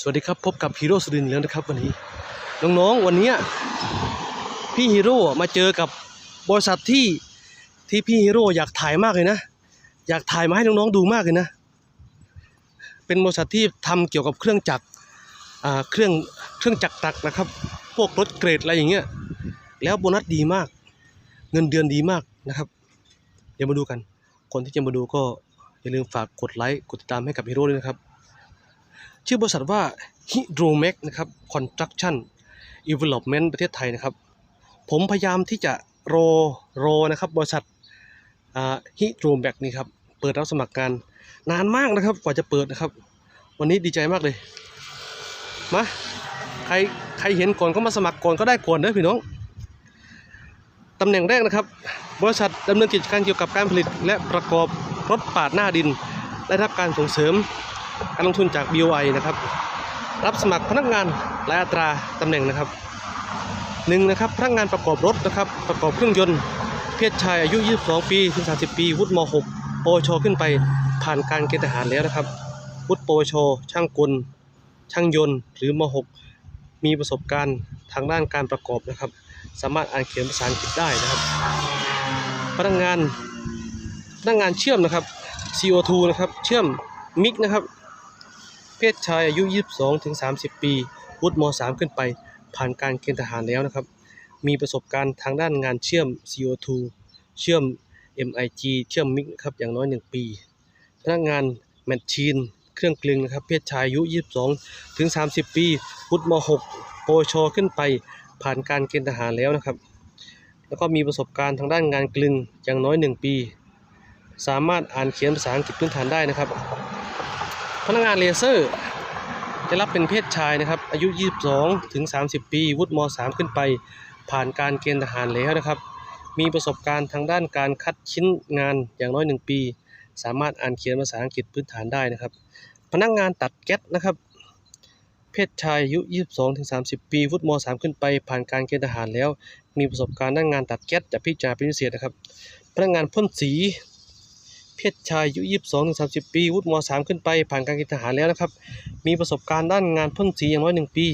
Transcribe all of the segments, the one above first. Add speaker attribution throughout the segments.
Speaker 1: สวัสดีครับ พบกับฮีโร่สุรินทร์แล้วนะครับวันนี้ น้องๆวันนี้พี่ฮีโร่มาเจอกับบริษัทที่ที่พี่ฮีโร่อยากถ่ายมากเลยนะ อยากถ่ายมาให้น้องๆดูมากเลยนะ เป็นบริษัทที่ทำเกี่ยวกับเครื่องจักรเครื่องเครื่องจักรตักนะครับ พวกรถเกรดอะไรอย่างเงี้ยแล้วโบนัสดีมาก เงินเดือนดีมากนะครับ เดี๋ยวมาดูกัน คนที่จะมาดูก็อย่าลืมฝากกดไลค์กดติดตามให้กับฮีโร่ด้วยนะครับ ชื่อบริษัทว่า Hydromax นะครับ Construction Development ประเทศไทยนะครับ ผมพยายามที่จะรอรอนะครับบริษัทอ่า Hydromax นี่ครับเปิดรับสมัครงานนานมากนะครับกว่าจะเปิดนะครับ วันนี้ดีใจมากเลยมาใครใครเห็นก่อนก็มาสมัครก่อนก็ได้ก่อนเด้อพี่น้องตำแหน่งแรกนะครับ บริษัทดำเนินกิจการเกี่ยวกับการผลิตและประกอบรถปาดหน้าดิน ได้รับการส่งเสริม การลงทุนจาก BOI นะครับ รับสมัครพนักงานและอัตราตำแหน่งนะครับหนึ่งนะครับพนักงานประกอบรถนะครับประกอบเครื่องยนต์ เพศชายอายุ 22 ปีถึง 30 ปี วุฒิม .6 ปวช ขึ้นไปผ่านการเกณฑ์ทหารแล้วนะครับ วุฒิปวช ช่างกล ช่างยนต์ หรือม .6 มีประสบการณ์ทางด้านการประกอบนะครับ สามารถอ่านเขียนภาษาอังกฤษได้นะครับ พนักงานพนักงานเชื่อมนะครับ CO2 นะครับ เชื่อมมิกนะครับ เพศชายอายุ 22ถึง30 ปีวุฒิม .3 ขึ้นไป ผ่านการเกณฑ์ทหารแล้วนะครับ มีประสบการณ์ทางด้านงานเชื่อม CO2 เชื่อม MIG เชื่อมมิกนะครับอย่างน้อย 1 ปี พนักงานแมชชีน เครื่องกลึงนะครับ เพศชายอายุ 22ถึง30 ปีวุฒิม .6 ปวช ขึ้นไป ผ่านการเกณฑ์ทหารแล้วนะครับ แล้วก็มีประสบการณ์ทางด้านงานกลึงอย่างน้อย 1 ปี สามารถอ่านเขียนภาษาอังกฤษพื้นฐานได้นะครับ พนักงานเลเซอร์ จะรับเป็นเพศชายนะครับ อายุ 22 ถึง 30 ปี วุฒิม .3 ขึ้นไป ผ่านการเกณฑ์ทหารแล้วนะครับ มีประสบการณ์ทางด้านการคัดชิ้นงานอย่างน้อย 1 ปี สามารถอ่านเขียนภาษาอังกฤษพื้นฐานได้นะครับ พนักงานตัดแก๊สนะครับ เพศชายอายุ 22 ถึง 30 ปี วุฒิม .3 ขึ้นไป ผ่านการเกณฑ์ทหารแล้ว มีประสบการณ์ด้านงานตัดแก๊สจะพิจารณาเป็นพิเศษนะครับ พนักงานพ่นสี เพศชายอายุ 22-30 ปี วุฒิม .3 ขึ้นไป ผ่านการกณฑ์ทหารแล้วนะครับ มีประสบการณ์ด้านงานพ่นสีอย่างน้อย 1 ปี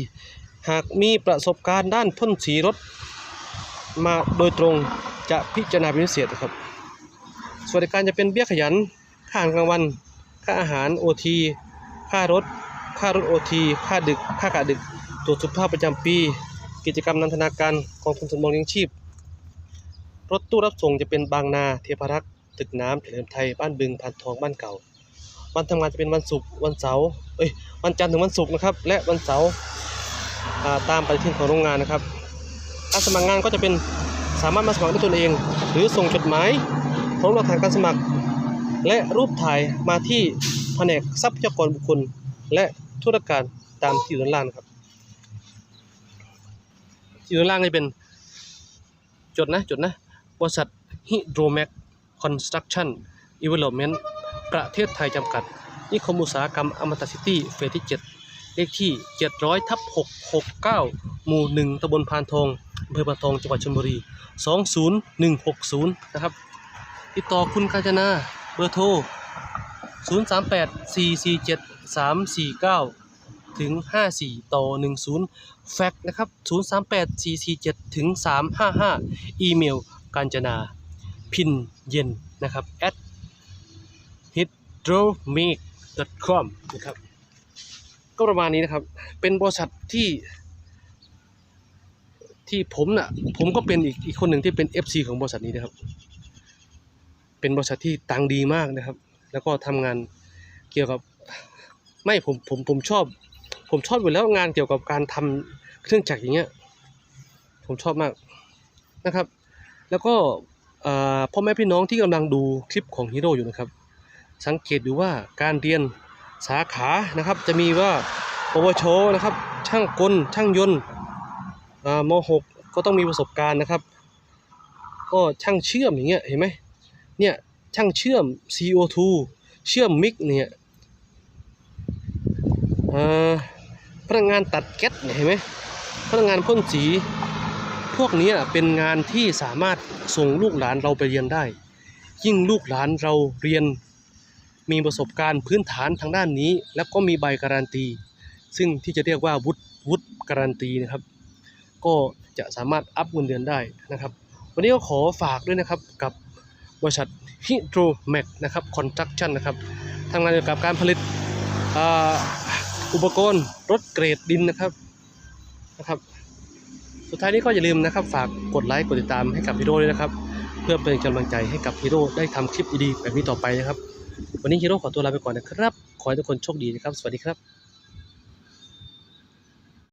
Speaker 1: หากมีประสบการณ์ด้านพ่นสีรถมาโดยตรงจะพิจารณาเป็นพิเศษนะครับ สวัสดิการจะเป็นเบี้ยขยัน ค่าอาหารกลางวัน ค่าอาหาร OT ค่ารถ ค่ารถ OT ค่าดึก ค่ากะดึก ตรวจสุขภาพประจำปี กิจกรรมนันทนาการกองทุนสำรองเลี้ยงชีพ รถตู้รับส่งจะเป็นบางนาเทพรักษ์ ตึกน้ำเฉลิมไทยบ้านบึงพันทองบ้านเก่า วันทำงานจะเป็นวันศุกร์วันเสาร์เอ้ยวันจันทร์ถึงวันศุกร์นะครับและวันเสาร์าตามปฏิทินของโรงงานนะครับการสมัครงานก็จะเป็นสามารถมาสมัครด้วยตนเอง หรือส่งจดหมายพร้อมหลักฐานการสมัคร และรูปถ่ายมาที่แผนกทรัพยากรบุคคล และธุรการตามที่อยู่ด้านล่างนครับที่อยู่ด้านล่างนี่เป็นจดนะจดนะบริษัท Hydromax Construction Development ประเทศไทยจำกัด นิคมอุตสาหกรรมอมตะซิตี้เฟสที่ 7 เลขที่ 700ทับ669 หมู่ 1ตำบลพานทองอำเภอพานทองจังหวัดชลบุรี 20160 นะครับ ติดต่อคุณกาญจนาเบอร์โทร 038 447 349 ถึง 54 ต่อ 10 แฟกนะครับ 038 447 ถึง 355 อีเมลกาญจนา พิน เย็นนะครับ at hydromic.com นะครับก็ประมาณนี้นะครับ เป็นบริษัทที่ ที่ผมน่ะ ผมก็เป็นอีกอีกคนหนึ่งที่เป็น FC ของบริษัทนี้นะครับ เป็นบริษัทที่ตังดีมากนะครับ แล้วก็ทำงานเกี่ยวกับ ไม่ผมผมผมชอบ ผมชอบอยู่แล้วงานเกี่ยวกับการทำเครื่องจักรอย่างเงี้ย ผมชอบมากนะครับ แล้วก็ พ่อแม่พี่น้องที่กำลังดูคลิปของฮีโร่อยู่นะครับ สังเกตดูว่าการเรียนสาขานะครับ จะมีว่าปวชนะครับ ช่างกลช่างยนต์มหกก็ต้องมีประสบการณ์นะครับ ก็ช่างเชื่อมอย่างเงี้ยเห็นไหมเนี่ยช่างเชื่อม CO2 เชื่อมมิกเนี่ยพนักงานตัดแก๊สเห็นไหมพนักงานพ่นสี พวกนี้เป็นงานที่สามารถส่งลูกหลานเราไปเรียนได้ ยิ่งลูกหลานเราเรียน มีประสบการณ์พื้นฐานทางด้านนี้ แล้วก็มีใบการันตี ซึ่งที่จะเรียกว่าวุฒิวุฒิการันตีนะครับ ก็จะสามารถอัพเงินเดือนได้นะครับ วันนี้ก็ขอฝากด้วยนะครับกับบริษัท Hydro Max นะครับ Construction นะครับทำงานเกี่ยวกับการผลิตออุปกรณ์รถเกรดดินนะครับนะครับ สุดท้ายนี้ก็อย่าลืมนะครับ ฝากกดไลค์กดติดตามให้กับฮีโร่ด้วยนะครับ เพื่อเป็นกำลังใจให้กับฮีโร่ได้ทำคลิปดีๆแบบนี้ต่อไปนะครับ วันนี้ฮีโร่ขอตัวลาไปก่อนนะครับ ขอให้ทุกคนโชคดีนะครับ สวัสดีครับ